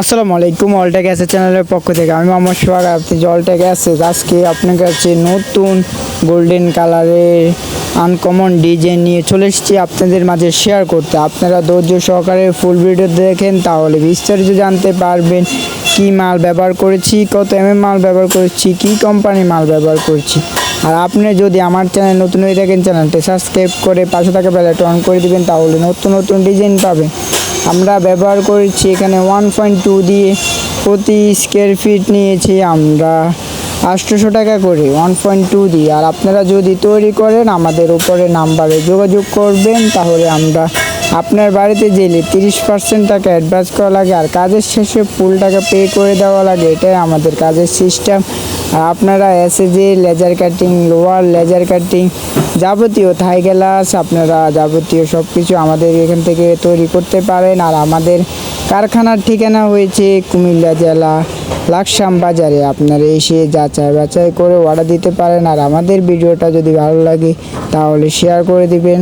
আসসালামু আলাইকুম অলটেক গ্যাসের চ্যানেলের পক্ষ থেকে। আমি মোহাম্মদ সোহাগ, আপনি অলটেক গ্যাসেস আজকে আপনার কাছে নতুন গোল্ডেন কালারের আনকমন ডিজাইন নিয়ে চলে এসেছি আপনাদের মাঝে শেয়ার করতে। আপনারা ধৈর্য সহকারে ফুল ভিডিও দেখেন, তাহলে বিস্তারিত জানতে পারবেন কি মাল ব্যবহার করেছি, কত এম মাল ব্যবহার করেছি, কি কোম্পানি মাল ব্যবহার করছি। আর আপনি যদি আমার চ্যানেল নতুন হয়ে থাকেন চ্যানেলটি সাবস্ক্রাইব করে পাশে থাকা বেলাটা অন করে দিবেন, তাহলে নতুন নতুন ডিজাইন পাবেন। আমরা ব্যবহার করেছি এখানে ওয়ান পয়েন্ট টু দিয়ে প্রতি স্কোয়ার ফিট নিয়েছি আমরা আটশোশো টাকা করে ওয়ান পয়েন্ট টু দিয়ে। আর আপনারা যদি তৈরি করেন, আমাদের উপরে নাম্বারে যোগাযোগ করবেন, তাহলে আমরা আপনার বাড়িতে গেলে তিরিশ পার্সেন্ট টাকা অ্যাডভান্স করা লাগে আর কাজের শেষে ফুল টাকা পে করে দেওয়া লাগে, এটাই আমাদের কাজের সিস্টেম আর আপনারা এসে যে laser cutting lower laser cutting যাবতীয় থাই গ্লাস আপনারা যাবতীয় সব কিছু আমাদের এখান থেকে তৈরি করতে পারেন। আর আমাদের কারখানার ঠিকানা হয়েছে কুমিল্লা জেলা, লাকসাম বাজারে। আপনারা এসে যাচাই বাছাই করে অর্ডার দিতে পারেন। আর আমাদের ভিডিওটা যদি ভালো লাগে, তাহলে শেয়ার করে দিবেন।